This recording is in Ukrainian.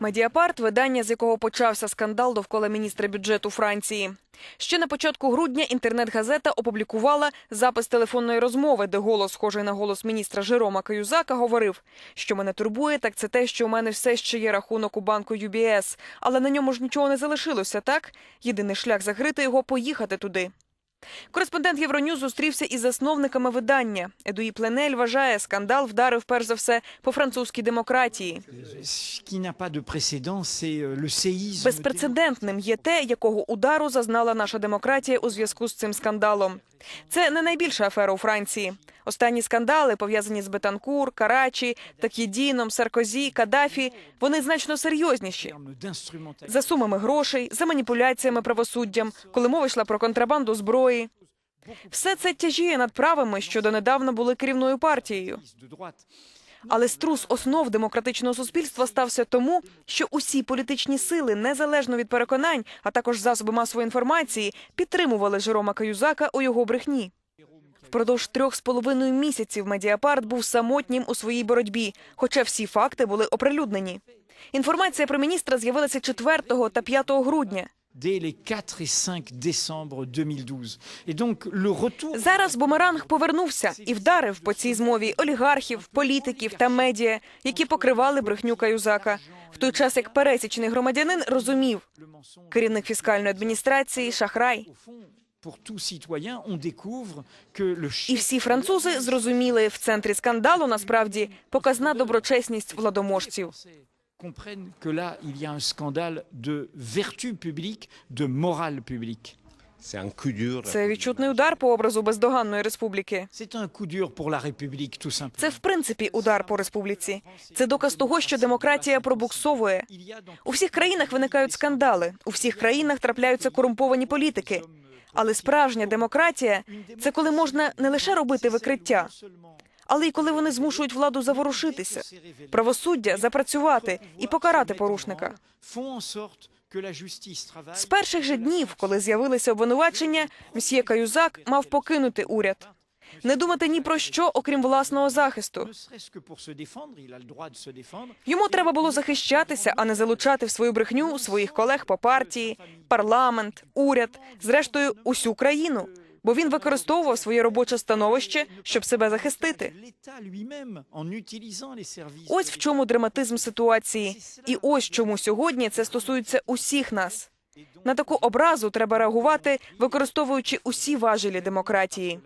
Медіапарт видання, з якого почався скандал довкола міністра бюджету Франції. Ще на початку грудня інтернет-газета опублікувала запис телефонної розмови, де голос, схожий на голос міністра Жерома Каюзака, говорив, що мене турбує, так це те, що у мене все ще є рахунок у банку UBS, але на ньому ж нічого не залишилося, так? Єдиний шлях закрити його поїхати туди. Кореспондент Євроню зустрівся із засновниками видання. Едуї Пленель вважає, скандал вдарив перш за все по французькій демократії. Euh. Безпрецедентним є те, якого удару зазнала наша демократія у зв'язку з цим скандалом. Це не найбільша афера у Франції. Останні скандали, пов'язані з Бетанкур, Карачі, Такєдіном, Саркозі, Каддафі, вони значно серйозніші. За сумами грошей, за маніпуляціями правосуддям, коли мова йшла про контрабанду зброї. Все це тяжіє над правими, що донедавна були керівною партією. Але струс основ демократичного суспільства стався тому, що усі політичні сили, незалежно від переконань, а також засоби масової інформації, підтримували Жерома Каюзака у його брехні. Впродовж трьох з половиною місяців Медіапарт був самотнім у своїй боротьбі, хоча всі факти були оприлюднені. Інформація про міністра з'явилася 4 та 5 грудня. Dès les 4 et 5 décembre 2012. Et donc, le retour. Зараз бумеранг повернувся і вдарив по цій змові олігархів, політиків та медіа, які покривали брехню Каюзака. В той час як пересічний громадянин розумів, керівник фіскальної адміністрації шахрай. І всі французи зрозуміли в центрі скандалу насправді показна доброчесність владоможців. comprennent que là, il y a un scandale de vertu publique, de morale publique. Це відчутний удар по образу бездоганної республіки. Це в принципі удар по республіці. Це доказ того, що демократія пробуксовує. У всіх країнах виникають скандали, у всіх країнах трапляються корумповані політики. Але справжня демократія це коли можна не лише робити викриття, але й коли вони змушують владу заворушитися, правосуддя запрацювати і покарати порушника. З перших же днів, коли з'явилися обвинувачення, мсьє Каюзак мав покинути уряд, не думати ні про що, окрім власного захисту. Йому треба було захищатися, а не залучати в свою брехню своїх колег по партії, парламент, уряд, зрештою, усю країну. Бо він використовував своє робоче становище, щоб себе захистити. Ось в чому драматизм ситуації, і ось чому сьогодні це стосується усіх нас. На таку образу треба реагувати, використовуючи усі важелі демократії.